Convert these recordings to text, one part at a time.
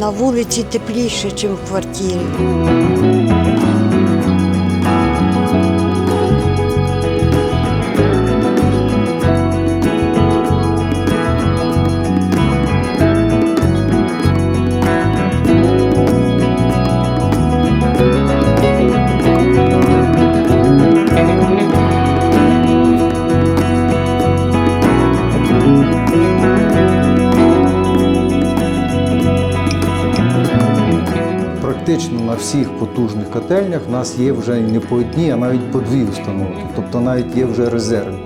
На вулиці тепліше, ніж в квартирі. Практично на всіх потужних котельнях в нас є вже не по одній, а навіть по дві установки. Тобто навіть є вже резервні.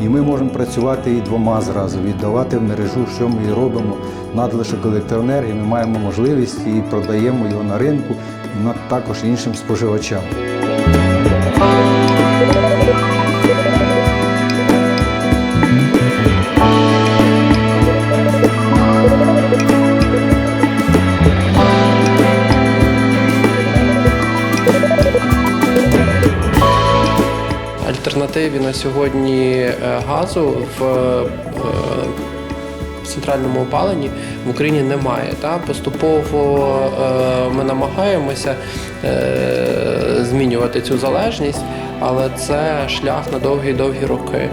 І ми можемо працювати і двома зразу, віддавати в мережу, що ми і робимо. Надлишок електроенергії ми маємо можливість і продаємо його на ринку, і також іншим споживачам. Альтернативі на сьогодні е, газу в е, центральному опаленні в Україні немає. Та? Поступово е, ми намагаємося змінювати цю залежність, але це шлях на довгі-довгі роки.